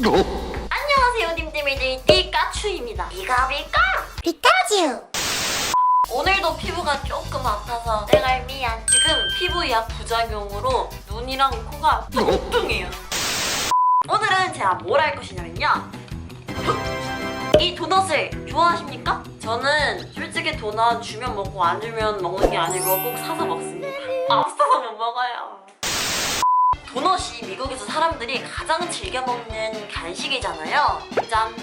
안녕하세요 님들미들. 띠까추입니다. 띠가비까? 피카츄! 오늘도 피부가 조금 아파서 내가 미안. 지금 피부약 부작용으로 눈이랑 코가 뚱뚱해요. 오늘은 제가 뭘 할 것이냐면요. 이 도넛을 좋아하십니까? 저는 솔직히 도넛 주면 먹고 안 주면 먹는 게 아니고 꼭 사서 먹습니다. 없어서 못 먹어요 도넛이 미국에서 사람들이 가장 즐겨 먹는 간식이잖아요 짠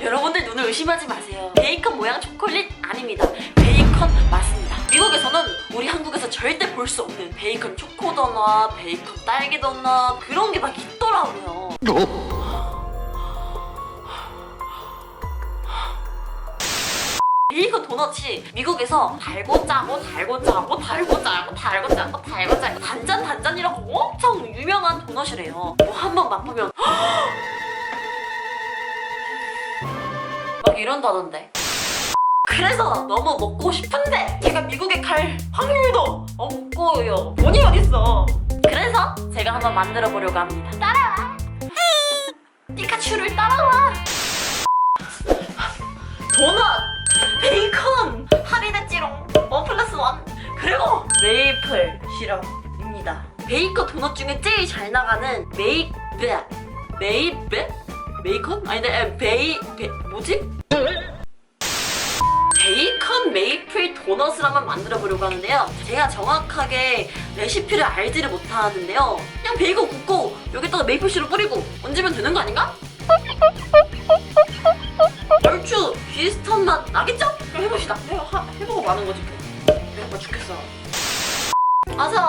여러분들 눈을 의심하지 마세요. 베이컨 모양 초콜릿 아닙니다. 베이컨 맞습니다. 미국에서는 우리 한국에서 절대 볼 수 없는 베이컨 초코 도넛, 베이컨 딸기 도넛 그런 게 막 있더라고요. 이컨 도넛이 미국에서 달고 짜고 달고 짜고 달고 짜고 달고 짜고 달고 짜고 단짠 단짠이라고 엄청 유명한 도넛이래요. 뭐 한 번 맛보면 막 이런다던데. 그래서 너무 먹고 싶은데 제가 미국에 갈 확률도 없고요. 돈이 어딨어. 그래서 제가 한번 만들어 보려고 합니다. 따라와. 피카츄를 따라와. 메이플 시럽입니다. 베이컨 도넛 중에 제일 잘 나가는 메이 베 메이베 베이컨? 아니 근데 베이 베 뭐지? 베이컨 메이플 도넛을 한번 만들어 보려고 하는데요. 제가 정확하게 레시피를 알지를 못하는데요. 그냥 베이컨 굽고 여기다가 메이플 시럽 뿌리고 얹으면 되는 거 아닌가? 얼추 비슷한 맛 나겠죠? 그럼 해봅시다. 해보고 마는 거지.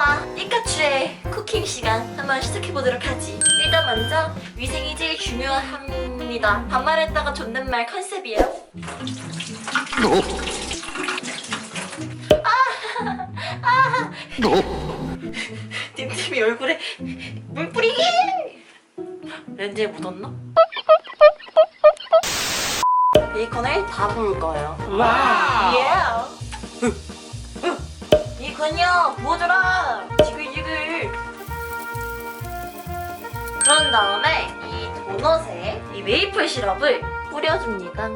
와 피카츄의 쿠킹 시간 한번 시작해보도록 하지. 일단 먼저 위생이 제일 중요합니다. 반말했다가 존댓말 컨셉이에요. dimdim이 얼굴에 물 뿌리기 렌즈에 묻었나? 베이컨을 다 부을 거예요. 와우. 예. 이 근요. 부어줘라. 지글지글 그런 다음에 이 도넛에 이 메이플 시럽을 뿌려줍니다.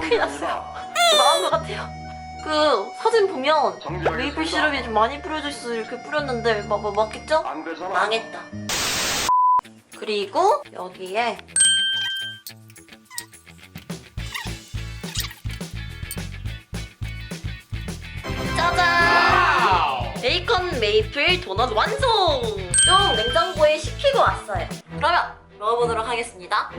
큰일 났어요. 망한 것 같아요. 그 사진 보면 메이플 시럽이 좀 많이 뿌려져 있어 이렇게 뿌렸는데 막, 막 맞겠죠? 그래서 망했다. 그리고 여기에 메이플 도넛 완성! 좀 냉장고에 식히고 왔어요. 그러면 먹어보도록 하겠습니다.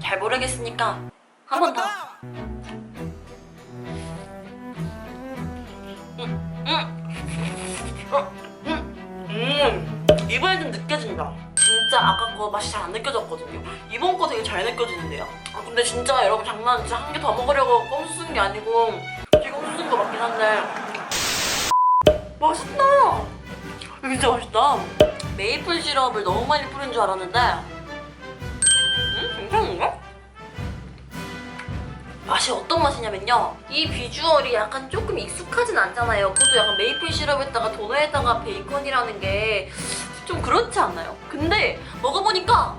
잘 모르겠으니까 한 번 더. 음, 이번에 좀 느껴진다. 진짜 아까 거 맛이 잘 안 느껴졌거든요. 이번 거 되게 잘 느껴지는데요. 아, 근데 진짜 여러분 장난 진짜 한 개 더 먹으려고 껌수 쓴 게 아니고 지금 껌수 쓴 거 맞긴 한데 맛있다. 진짜 맛있다. 메이플 시럽을 너무 많이 뿌린 줄 알았는데 음, 괜찮은데? 맛이 어떤 맛이냐면요. 이 비주얼이 약간 조금 익숙하진 않잖아요. 그것도 약간 메이플 시럽에다가 도너에다가 베이컨이라는 게 좀 그렇지 않나요? 근데 먹어보니까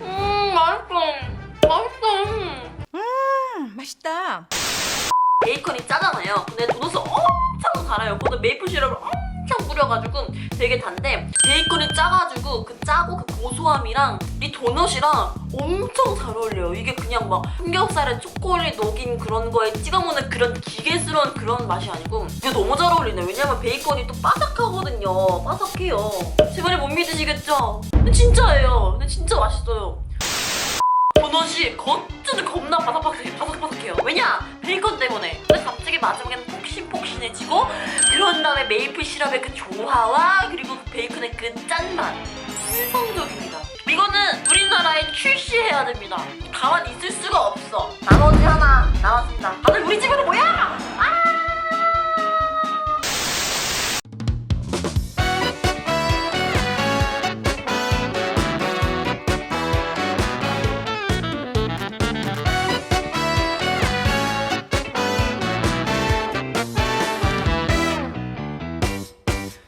음 맛있어. 맛있어. 음 맛있다 베이컨이 짜잖아요. 근데 도넛은 엄청 달아요. 그것도 메이플 시럽을 엄청 뿌려가지고 되게 단데 베이컨이 짜가지고 그 짜고 그 고소함이랑 이 도넛이랑 엄청 잘 어울려요. 이게 그냥 막 삼겹살에 초콜릿 녹인 그런 거에 찍어 먹는 그런 기계스러운 그런 맛이 아니고 이게 너무 잘 어울리네. 왜냐면 베이컨이 또 바삭하거든요. 바삭해요. 제 말을 못 믿으시겠죠? 근데 진짜예요. 근데 진짜 맛있어요. 도넛이 겉은 겁나 바삭바삭해, 바삭바삭해요. 왜냐? 베이컨 때문에. 근데 갑자기 마지막에는 폭신폭신해지고 그런 다음에 메이플 시럽의 그 조화와 그리고 그 베이컨의 그 짠맛. 환상적입니다. 이거는 우리나라에 출시해야 됩니다. 가만히 있을 수가 없어. 나머지 하나 남았습니다. 다들 우리 집으로 모여!